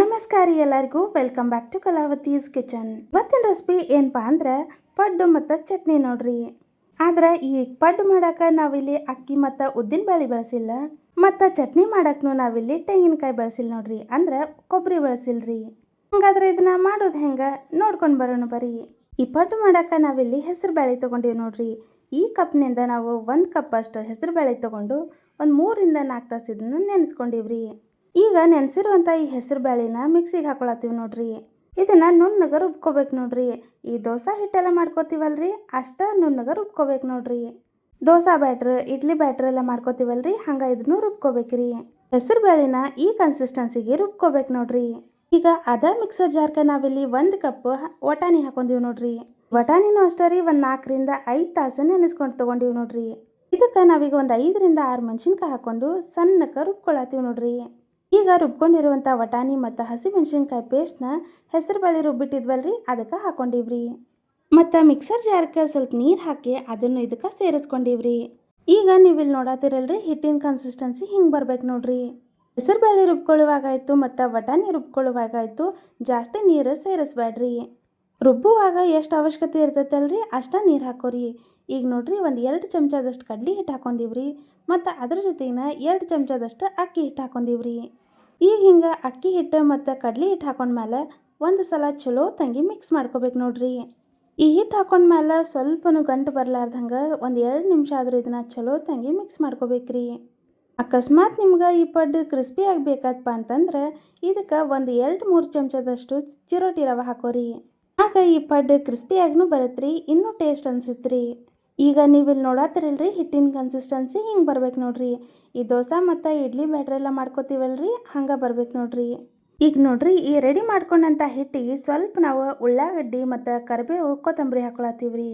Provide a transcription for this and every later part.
ನಮಸ್ಕಾರ ಎಲ್ಲರಿಗೂ. Welcome back to Kalavathi's kitchen ಇವತ್ತಿನ ರೆಸಿಪಿ ಏನಪ್ಪಾ ಅಂದ್ರೆ ಪಡ್ಡು ಮತ್ತು ಚಟ್ನಿ ನೋಡ್ರಿ. ಆದ್ರೆ ಈ ಪಡ್ಡು ಮಾಡಕ್ಕೆ ನಾವಿಲ್ಲಿ ಅಕ್ಕಿ ಮತ್ತು ಉದ್ದಿನ ಬ್ಯಾಳಿ ಬಳಸಿಲ್ಲ. ಮತ್ತು ಚಟ್ನಿ ಮಾಡಕ್ಕೂ ನಾವಿಲ್ಲಿ ತೆಂಗಿನಕಾಯಿ ಬಳಸಿಲ್ಲ ನೋಡ್ರಿ. ಅಂದ್ರೆ ಕೊಬ್ಬರಿ ಬಳಸಿಲ್ರಿ. ಹಂಗಾದ್ರೆ ಇದನ್ನ ಮಾಡೋದು ಹೆಂಗೆ? ನೋಡ್ಕೊಂಡು ಬರೋಣ ಬರ್ರಿ ಈ ಪಡ್ಡು ಮಾಡಕ್ಕೆ ನಾವಿಲ್ಲಿ ಹೆಸರು ಬೇಳೆ ತೊಗೊಂಡೀವಿ ನೋಡ್ರಿ. ಈ ಕಪ್ನಿಂದ ನಾವು ಒಂದು ಕಪ್ ಅಷ್ಟು ಹೆಸರು ಬೇಳೆ ತೊಗೊಂಡು ಒಂದು ಮೂರಿಂದ ನಾಲ್ಕು ತಾಸು ಇದನ್ನು ನೆನೆಸ್ಕೊಂಡಿವ್ರಿ. ಈಗ ನೆನೆಸಿರುವಂಥ ಈ ಹೆಸರು ಬ್ಯಾಳಿನ ಮಿಕ್ಸಿಗೆ ಹಾಕೊಳತ್ತೀವಿ ನೋಡ್ರಿ. ಇದನ್ನು ನುಣ್ಣಗೆ ರುಬ್ಕೋಬೇಕು ನೋಡ್ರಿ. ಈ ದೋಸೆ ಹಿಟ್ಟೆಲ್ಲ ಮಾಡ್ಕೋತೀವಲ್ರಿ? ಅಷ್ಟ ನುಣ್ಣಗೆ ರುಬ್ಕೋಬೇಕು ನೋಡ್ರಿ. ದೋಸೆ ಬ್ಯಾಟ್ರ್, ಇಡ್ಲಿ ಬ್ಯಾಟ್ರ್ ಎಲ್ಲ ಮಾಡ್ಕೋತೀವಲ್ರಿ? ಹಂಗೆ ಇದನ್ನು ರುಬ್ಕೋಬೇಕ್ರಿ. ಹೆಸರು ಬ್ಯಾಳಿನ ಈ ಕನ್ಸಿಸ್ಟೆನ್ಸಿಗೆ ರುಬ್ಕೋಬೇಕು ನೋಡ್ರಿ. ಈಗ ಅದ ಮಿಕ್ಸರ್ ಜಾರ್ಕ ನಾವಿಲ್ಲಿ ಒಂದು ಕಪ್ ವಟಾಣಿ ಹಾಕೊಂಡೀವಿ ನೋಡ್ರಿ. ವಟಾಣಿನೂ ಅಷ್ಟೇ ರೀ, ಒಂದು ನಾಲ್ಕರಿಂದ ಐದು ತಾಸು ನೆನೆಸ್ಕೊಂಡು ತೊಗೊಂಡೀವಿ ನೋಡ್ರಿ. ಇದಕ್ಕೆ ನಾವೀಗ ಒಂದು ಐದರಿಂದ ಆರು ಮೆಣಸಿನ್ಕಾಯಿ ಹಾಕೊಂಡು ಸಣ್ಣಕ್ಕೆ ರುಬ್ಕೊಳತ್ತೀವಿ ನೋಡ್ರಿ. ಈಗ ರುಬ್ಕೊಂಡಿರುವಂಥ ವಟಾಣಿ ಮತ್ತು ಹಸಿ ಮೆಣಸಿನ್ಕಾಯಿ ಪೇಸ್ಟ್ನ ಹೆಸರು ರುಬ್ಬಿಟ್ಟಿದ್ವಲ್ಲ ರೀ ಅದಕ್ಕೆ ಹಾಕೊಂಡಿವ್ರಿ. ಮತ್ತು ಮಿಕ್ಸರ್ ಜಾರಕ್ಕೆ ಸ್ವಲ್ಪ ನೀರು ಹಾಕಿ ಅದನ್ನು ಇದಕ್ಕೆ ಸೇರಿಸ್ಕೊಂಡಿವ್ರಿ. ಈಗ ನೀವು ಇಲ್ಲಿ ನೋಡತ್ತಿರಲ್ರಿ ಹಿಟ್ಟಿನ ಕನ್ಸಿಸ್ಟೆನ್ಸಿ ಹಿಂಗೆ ಬರ್ಬೇಕು ನೋಡ್ರಿ. ಹೆಸರು ಬೇಳೆ ರುಬ್ಕೊಳ್ಳುವಾಗಾಯಿತು ಮತ್ತು ವಟಾಣಿ ರುಬ್ಕೊಳ್ಳುವಾಗಾಯಿತು ಜಾಸ್ತಿ ನೀರು ಸೇರಿಸ್ಬೇಡ್ರಿ ರುಬ್ಬುವಾಗ ಎಷ್ಟು ಅವಶ್ಯಕತೆ ಇರ್ತೈತಲ್ರಿ? ಅಷ್ಟ ನೀರು ಹಾಕೋರಿ. ಈಗ ನೋಡ್ರಿ ಒಂದು ಎರಡು ಚಮಚದಷ್ಟು ಕಡ್ಲಿ ಹಿಟ್ಟು ಹಾಕೊಂಡಿವ್ರಿ ಮತ್ತು ಅದ್ರ ಜೊತೆಗಿನ ಎರಡು ಚಮಚದಷ್ಟು ಅಕ್ಕಿ ಹಿಟ್ಟು ಹಾಕೊಂಡಿವ್ರಿ ಈಗ ಹಿಂಗೆ ಅಕ್ಕಿ ಹಿಟ್ಟು ಮತ್ತು ಕಡ್ಲಿ ಹಿಟ್ಟು ಹಾಕೊಂಡ್ಮೇಲೆ ಒಂದು ಸಲ ಚಲೋ ತಂಗಿ ಮಿಕ್ಸ್ ಮಾಡ್ಕೋಬೇಕು ನೋಡ್ರಿ. ಈ ಹಿಟ್ಟು ಹಾಕೊಂಡ್ಮೇಲೆ ಸ್ವಲ್ಪನೂ ಗಂಟು ಬರಲಾರ್ದಂಗೆ ಒಂದು ಎರಡು ನಿಮಿಷ ಆದರೂ ಇದನ್ನ ಚಲೋ ತಂಗಿ ಮಿಕ್ಸ್ ಮಾಡ್ಕೋಬೇಕ್ರಿ. ಅಕಸ್ಮಾತ್ ನಿಮ್ಗೆ ಈ ಪಡ್ಡು ಕ್ರಿಸ್ಪಿ ಆಗಬೇಕಪ್ಪ ಅಂತಂದ್ರೆ ಇದಕ್ಕೆ ಒಂದು ಎರಡು ಮೂರು ಚಮಚದಷ್ಟು ಚಿರೋಟಿ ರವೆ ಹಾಕೋರಿ. ಆಗ ಈ ಪಡ್ಡು ಕ್ರಿಸ್ಪಿಯಾಗೂ ರೀ ಇನ್ನೂ ಟೇಸ್ಟ್ ಅನ್ಸುತ್ತೆ ಈಗ ನೀವು ಇಲ್ಲಿ ನೋಡತ್ತಿರಲ್ರಿ ಹಿಟ್ಟಿನ ಕನ್ಸಿಸ್ಟೆನ್ಸಿ ಹಿಂಗೆ ಬರ್ಬೇಕು ನೋಡ್ರಿ. ಈ ದೋಸೆ ಮತ್ತು ಇಡ್ಲಿ ಬ್ಯಾಟ್ರೆಲ್ಲ ಮಾಡ್ಕೋತೀವಲ್ರಿ, ಹಂಗೆ ಬರ್ಬೇಕು ನೋಡ್ರಿ. ಈಗ ನೋಡ್ರಿ, ಈ ರೆಡಿ ಮಾಡ್ಕೊಂಡಂಥ ಹಿಟ್ಟಿಗೆ ಸ್ವಲ್ಪ ನಾವು ಉಳ್ಳಾಗಡ್ಡಿ ಮತ್ತು ಕರಿಬೇವು ಕೊತ್ತಂಬರಿ ಹಾಕೊಳತ್ತೀವ್ರಿ.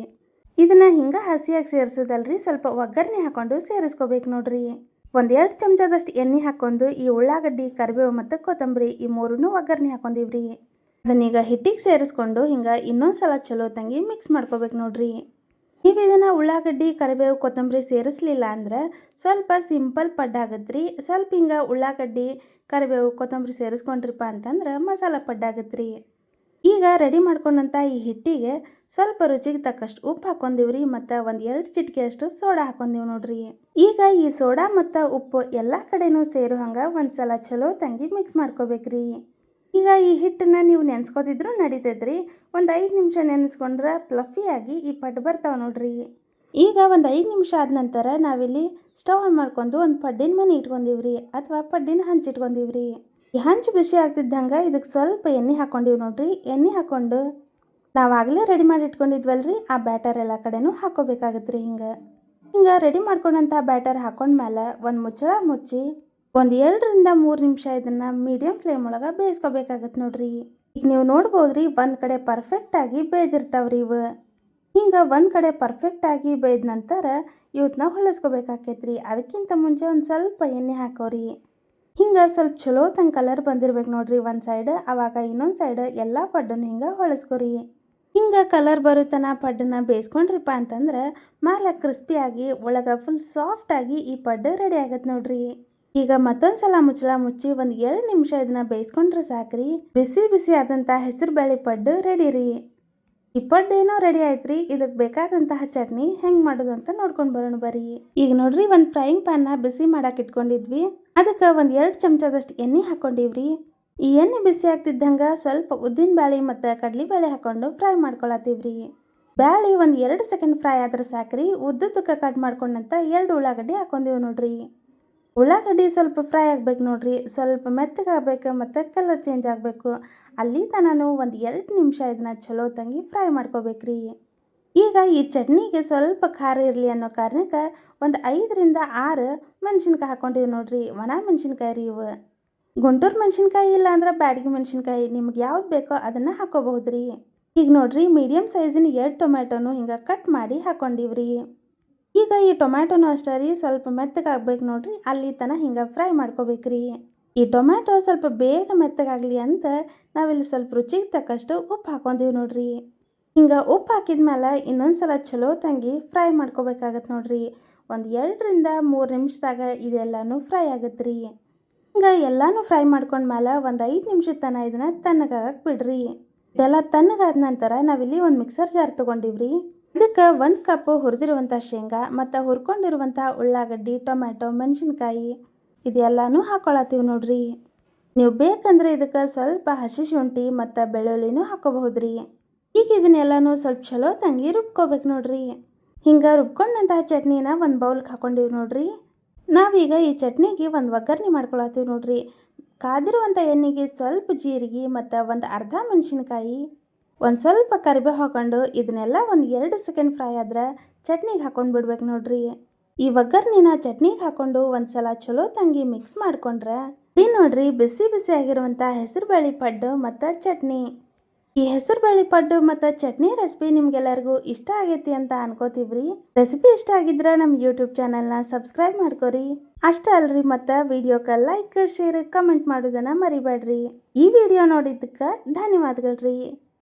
ಇದನ್ನು ಹಿಂಗೆ ಹಸಿಯಾಗಿ ಸೇರಿಸೋದಲ್ರಿ, ಸ್ವಲ್ಪ ಒಗ್ಗರಣೆ ಹಾಕೊಂಡು ಸೇರಿಸ್ಕೋಬೇಕು ನೋಡ್ರಿ. ಒಂದೆರಡು ಚಮಚದಷ್ಟು ಎಣ್ಣೆ ಹಾಕೊಂಡು ಈ ಉಳ್ಳಾಗಡ್ಡಿ, ಕರಿಬೇವು ಮತ್ತು ಕೊತ್ತಂಬರಿ ಈ ಮೂರನ್ನೂ ಒಗ್ಗರಣೆ ಹಾಕೊಂಡಿವ್ರಿ. ಅದನ್ನೀಗ ಹಿಟ್ಟಿಗೆ ಸೇರಿಸ್ಕೊಂಡು ಹಿಂಗೆ ಇನ್ನೊಂದು ಸಲ ಚಲೋ ತಂಗಿ ಮಿಕ್ಸ್ ಮಾಡ್ಕೋಬೇಕು ನೋಡ್ರಿ. ನೀವು ಇದನ್ನು ಉಳ್ಳಾಗಡ್ಡಿ, ಕರಿಬೇವು, ಕೊತ್ತಂಬರಿ ಸೇರಿಸ್ಲಿಲ್ಲ ಅಂದ್ರೆ ಸ್ವಲ್ಪ ಸಿಂಪಲ್ ಪಡ್ಡು ಆಗತ್ತೆ ರೀ ಸ್ವಲ್ಪ ಹಿಂಗೆ ಉಳ್ಳಾಗಡ್ಡಿ, ಕರಿಬೇವು, ಕೊತ್ತಂಬರಿ ಸೇರಿಸ್ಕೊಂಡ್ರಿಪ್ಪ ಅಂತಂದ್ರೆ ಮಸಾಲ ಪಡ್ಡ ಆಗತ್ತೆ ರೀ ಈಗ ರೆಡಿ ಮಾಡ್ಕೊಂಡಂಥ ಈ ಹಿಟ್ಟಿಗೆ ಸ್ವಲ್ಪ ರುಚಿಗೆ ತಕ್ಕಷ್ಟು ಉಪ್ಪು ಹಾಕೊಂಡಿವ್ರಿ ಮತ್ತು ಒಂದು ಎರಡು ಚಿಟಿಕೆಯಷ್ಟು ಸೋಡಾ ಹಾಕೊಂಡಿವಿ ನೋಡ್ರಿ. ಈಗ ಈ ಸೋಡಾ ಮತ್ತು ಉಪ್ಪು ಎಲ್ಲ ಕಡೆನೂ ಸೇರೋ ಹಂಗೆ ಒಂದು ಸಲ ಚಲೋ ತಂಗಿ ಮಿಕ್ಸ್ ಮಾಡ್ಕೋಬೇಕ್ರಿ. ಈಗ ಈ ಹಿಟ್ಟನ್ನ ನೀವು ನೆನೆಸ್ಕೋತಿದ್ರು ನಡೀತೈತ್ರಿ. ಒಂದು ಐದು ನಿಮಿಷ ನೆನೆಸ್ಕೊಂಡ್ರೆ ಪ್ಲಫಿಯಾಗಿ ಈ ಪಡ್ಡು ಬರ್ತಾವೆ ನೋಡ್ರಿ. ಈಗ ಒಂದು ಐದು ನಿಮಿಷ ಆದ ನಂತರ ನಾವಿಲ್ಲಿ ಸ್ಟವ್ ಆನ್ ಮಾಡ್ಕೊಂಡು ಒಂದು ಪಡ್ಡಿನ ಮನೆ ಇಟ್ಕೊಂಡಿವ್ರಿ ಅಥವಾ ಪಡ್ಡಿನ ಹಂಚು ಇಟ್ಕೊಂಡಿವ್ರಿ. ಈ ಹಂಚು ಬಿಸಿ ಆಗ್ತಿದ್ದಂಗೆ ಇದಕ್ಕೆ ಸ್ವಲ್ಪ ಎಣ್ಣೆ ಹಾಕೊಂಡಿವಿ ನೋಡ್ರಿ. ಎಣ್ಣೆ ಹಾಕೊಂಡು ನಾವಾಗಲೇ ರೆಡಿ ಮಾಡಿ ಇಟ್ಕೊಂಡಿದ್ವಲ್ರಿ. ಆ ಬ್ಯಾಟರ್ ಎಲ್ಲ ಕಡೆನೂ ಹಾಕೋಬೇಕಾಗತ್ತೆ ರೀ ಹಿಂಗೆ. ಹಿಂಗೆ ರೆಡಿ ಮಾಡ್ಕೊಂಡಂಥ ಬ್ಯಾಟರ್ ಹಾಕೊಂಡ್ಮೇಲೆ ಒಂದು ಮುಚ್ಚಳ ಮುಚ್ಚಿ ಒಂದು ಎರಡರಿಂದ ಮೂರು ನಿಮಿಷ ಇದನ್ನು ಮೀಡಿಯಮ್ ಫ್ಲೇಮ್ ಒಳಗೆ ಬೇಯಿಸ್ಕೋಬೇಕಾಗತ್ತೆ ನೋಡ್ರಿ. ಈಗ ನೀವು ನೋಡ್ಬೋದ್ರಿ, ಒಂದು ಕಡೆ ಪರ್ಫೆಕ್ಟಾಗಿ ಬೇಯ್ದಿರ್ತಾವ್ರಿ ಇವು. ಹಿಂಗೆ ಒಂದು ಕಡೆ ಪರ್ಫೆಕ್ಟಾಗಿ ಬೇಯ್ದ ನಂತರ ಇವತ್ತನ್ನ ಹೊಳಸ್ಕೋಬೇಕಾಕೈತ್ರಿ. ಅದಕ್ಕಿಂತ ಮುಂಚೆ ಒಂದು ಸ್ವಲ್ಪ ಎಣ್ಣೆ ಹಾಕೋರಿ. ಹಿಂಗೆ ಸ್ವಲ್ಪ ಚಲೋ ತಂಗ ಕಲರ್ ಬಂದಿರ್ಬೇಕು ನೋಡ್ರಿ ಒಂದು ಸೈಡ್ ಆವಾಗ ಇನ್ನೊಂದು ಸೈಡ್ ಎಲ್ಲ ಪಡ್ಡನ್ನು ಹಿಂಗೆ ಹೊಳಸ್ಕೊರಿ. ಹಿಂಗೆ ಕಲರ್ ಬರುತ್ತನ ಪಡ್ಡನ್ನ ಬೇಯಿಸ್ಕೊಂಡ್ರಿಪ್ಪ ಅಂತಂದ್ರೆ ಮ್ಯಾಲೆ ಕ್ರಿಸ್ಪಿಯಾಗಿ ಒಳಗೆ ಫುಲ್ ಸಾಫ್ಟಾಗಿ ಈ ಪಡ್ಡು ರೆಡಿ ಆಗತ್ತೆ ನೋಡ್ರಿ. ಈಗ ಮತ್ತೊಂದು ಸಲ ಮುಚ್ಚಳ ಮುಚ್ಚಿ ಒಂದು ಎರಡು ನಿಮಿಷ ಇದನ್ನ ಬೇಯಿಸ್ಕೊಂಡ್ರೆ ಸಾಕ್ರಿ. ಬಿಸಿ ಬಿಸಿ ಆದಂಥ ಹೆಸರು ಬೇಳೆ ಪಡ್ಡು ರೆಡಿ ರೀ. ಈ ಏನೋ ರೆಡಿ ಆಯ್ತ್ರಿ. ಇದಕ್ಕೆ ಬೇಕಾದಂತಹ ಚಟ್ನಿ ಹೆಂಗೆ ಮಾಡೋದು ಅಂತ ನೋಡ್ಕೊಂಡು ಬರೋಣ ಬರಿ ಈಗ ನೋಡ್ರಿ ಒಂದು ಫ್ರೈಯಿಂಗ್ ಪ್ಯಾನ್ನ ಬಿಸಿ ಮಾಡಕ್ಕೆ ಇಟ್ಕೊಂಡಿದ್ವಿ. ಅದಕ್ಕೆ ಒಂದು ಎರಡು ಚಮಚದಷ್ಟು ಎಣ್ಣೆ ಹಾಕೊಂಡಿವ್ರಿ. ಈ ಎಣ್ಣೆ ಬಿಸಿ ಆಗ್ತಿದ್ದಂಗೆ ಸ್ವಲ್ಪ ಉದ್ದಿನ ಬೇಳೆ ಮತ್ತು ಕಡ್ಲಿ ಬೇಳೆ ಹಾಕೊಂಡು ಫ್ರೈ ಮಾಡ್ಕೊಳತ್ತೀವ್ರಿ. ಬ್ಯಾಳಿ ಒಂದು ಎರಡು ಸೆಕೆಂಡ್ ಫ್ರೈ ಆದ್ರೆ ಸಾಕ್ರಿ. ಉದ್ದುದ್ದಕ್ಕೆ ಕಟ್ ಮಾಡ್ಕೊಂಡಂತ ಎರಡು ಉಳ್ಳಾಗಡ್ಡಿ ಹಾಕೊಂಡಿವಿ ನೋಡ್ರಿ. ಉಳ್ಳಾಗಡ್ಡಿ ಸ್ವಲ್ಪ ಫ್ರೈ ಆಗ್ಬೇಕು ನೋಡ್ರಿ. ಸ್ವಲ್ಪ ಮೆತ್ತಗಾಗಬೇಕು ಮತ್ತು ಕಲರ್ ಚೇಂಜ್ ಆಗಬೇಕು. ಅಲ್ಲಿ ತನೂ ಒಂದು ಎರಡು ನಿಮಿಷ ಇದನ್ನ ಚಲೋ ತಂಗಿ ಫ್ರೈ ಮಾಡ್ಕೋಬೇಕ್ರಿ. ಈಗ ಈ ಚಟ್ನಿಗೆ ಸ್ವಲ್ಪ ಖಾರ ಇರಲಿ ಅನ್ನೋ ಕಾರಣಕ್ಕೆ ಒಂದು ಐದರಿಂದ ಆರು ಮೆಣಸಿನ್ಕಾಯಿ ಹಾಕ್ಕೊಂಡಿವಿ ನೋಡ್ರಿ. ಒಣ ಮೆಣಸಿನ್ಕಾಯಿ ರೀ ಇವು. ಗುಂಟೂರು ಮೆಣಸಿನ್ಕಾಯಿ ಇಲ್ಲ ಅಂದ್ರೆ ಬ್ಯಾಡಗಿ ಮೆಣಸಿನ್ಕಾಯಿ. ನಿಮ್ಗೆ ಯಾವ್ದು ಬೇಕೋ ಅದನ್ನು ಹಾಕೋಬಹುದು ರೀ ಈಗ ನೋಡ್ರಿ ಮೀಡಿಯಮ್ ಸೈಜಿನ ಎರಡು ಟೊಮ್ಯಾಟೊನು ಹಿಂಗೆ ಕಟ್ ಮಾಡಿ ಹಾಕೊಂಡಿವ್ರಿ. ಈಗ ಈ ಟೊಮ್ಯಾಟೊನೂ ಅಷ್ಟೇ ರೀ ಸ್ವಲ್ಪ ಮೆತ್ತಗಾಗ್ಬೇಕು ನೋಡ್ರಿ. ಅಲ್ಲಿ ತನಕ ಹಿಂಗೆ ಫ್ರೈ ಮಾಡ್ಕೋಬೇಕ್ರಿ. ಈ ಟೊಮ್ಯಾಟೊ ಸ್ವಲ್ಪ ಬೇಗ ಮೆತ್ತಗಾಗಲಿ ಅಂತ ನಾವಿಲ್ಲಿ ಸ್ವಲ್ಪ ರುಚಿಗೆ ತಕ್ಕಷ್ಟು ಉಪ್ಪು ಹಾಕೊಂಡೀವಿ ನೋಡ್ರಿ. ಹಿಂಗೆ ಉಪ್ಪು ಹಾಕಿದ್ಮೇಲೆ ಇನ್ನೊಂದು ಸಲ ಚಲೋ ತಂಗಿ ಫ್ರೈ ಮಾಡ್ಕೋಬೇಕಾಗತ್ತೆ ನೋಡ್ರಿ. ಒಂದು ಎರಡರಿಂದ ಮೂರು ನಿಮಿಷದಾಗ ಇದೆಲ್ಲನೂ ಫ್ರೈ ಆಗತ್ತೆ ರೀ ಹಿಂಗೆ ಎಲ್ಲಾನು ಫ್ರೈ ಮಾಡ್ಕೊಂಡ್ಮೇಲೆ ಒಂದು ಐದು ನಿಮಿಷದ ತನ ಇದನ್ನ ತಣ್ಣಗಾಗಕ್ಕೆ ಬಿಡ್ರಿ. ಇದೆಲ್ಲ ತಣ್ಣಗಾದ ನಂತರ ನಾವಿಲ್ಲಿ ಒಂದು ಮಿಕ್ಸರ್ ಜಾರ್ ತೊಗೊಂಡಿವ್ರಿ. ಇದಕ್ಕೆ ಒಂದು ಕಪ್ ಹುರಿದಿರುವಂಥ ಶೇಂಗಾ ಮತ್ತು ಹುರ್ಕೊಂಡಿರುವಂಥ ಉಳ್ಳಾಗಡ್ಡಿ, ಟೊಮ್ಯಾಟೊ, ಮೆಣಸಿನ್ಕಾಯಿ ಇದೆಲ್ಲನೂ ಹಾಕೊಳತ್ತೀವಿ ನೋಡ್ರಿ. ನೀವು ಬೇಕಂದ್ರೆ ಇದಕ್ಕೆ ಸ್ವಲ್ಪ ಹಸಿ ಶುಂಠಿ ಮತ್ತು ಬೆಳ್ಳುಳ್ಳಿನೂ ಹಾಕೋಬಹುದ್ರಿ. ಈಗ ಇದನ್ನೆಲ್ಲನೂ ಸ್ವಲ್ಪ ಚಲೋ ತಂಗಿ ರುಬ್ಕೋಬೇಕು ನೋಡ್ರಿ. ಹಿಂಗೆ ರುಬ್ಕೊಂಡಂತಹ ಚಟ್ನಿನ ಒಂದು ಬೌಲ್ಗೆ ಹಾಕೊಂಡಿವಿ ನೋಡ್ರಿ. ನಾವೀಗ ಈ ಚಟ್ನಿಗೆ ಒಂದು ಒಗ್ಗರಣೆ ಮಾಡ್ಕೊಳತ್ತೀವಿ ನೋಡ್ರಿ. ಕಾದಿರುವಂಥ ಎಣ್ಣೆಗೆ ಸ್ವಲ್ಪ ಜೀರಿಗೆ ಮತ್ತು ಒಂದು ಅರ್ಧ ಮೆಣಸಿನ್ಕಾಯಿ ಒಂದು ಸ್ವಲ್ಪ ಕರಿಬೇವು ಹಾಕೊಂಡು ಇದನ್ನೆಲ್ಲ ಒಂದು ಎರಡು ಸೆಕೆಂಡ್ ಫ್ರೈ ಆದ್ರೆ ಚಟ್ನಿಗೆ ಹಾಕೊಂಡು ಬಿಡ್ಬೇಕು ನೋಡ್ರಿ. ಈ ಒಗ್ಗರ್ನಿನ ಚಟ್ನಿಗೆ ಹಾಕೊಂಡು ಒಂದ್ಸಲ ಚಲೋ ತಂಗಿ ಮಿಕ್ಸ್ ಮಾಡ್ಕೊಂಡ್ರೆ ಈ ನೋಡ್ರಿ ಬಿಸಿ ಬಿಸಿ ಆಗಿರುವಂಥ ಹೆಸರುಬೇಳೆ ಪಡ್ಡು ಮತ್ತು ಚಟ್ನಿ. ಈ ಹೆಸರುಬೇಳೆ ಪಡ್ಡು ಮತ್ತು ಚಟ್ನಿ ರೆಸಿಪಿ ನಿಮ್ಗೆಲ್ಲರಿಗೂ ಇಷ್ಟ ಆಗೈತಿ ಅಂತ ಅನ್ಕೋತೀವ್ರಿ. ರೆಸಿಪಿ ಇಷ್ಟ ಆಗಿದ್ರೆ ನಮ್ಮ ಯೂಟ್ಯೂಬ್ ಚಾನಲ್ನ ಸಬ್ಸ್ಕ್ರೈಬ್ ಮಾಡ್ಕೋರಿ. ಅಷ್ಟೇ ಅಲ್ರಿ ಮತ್ತು ವಿಡಿಯೋಕ್ಕೆ ಲೈಕ್ ಶೇರ್ ಕಮೆಂಟ್ ಮಾಡೋದನ್ನು ಮರಿಬೇಡ್ರಿ. ಈ ವಿಡಿಯೋ ನೋಡಿದ್ದಕ್ಕೆ ಧನ್ಯವಾದಗಳ್ರಿ.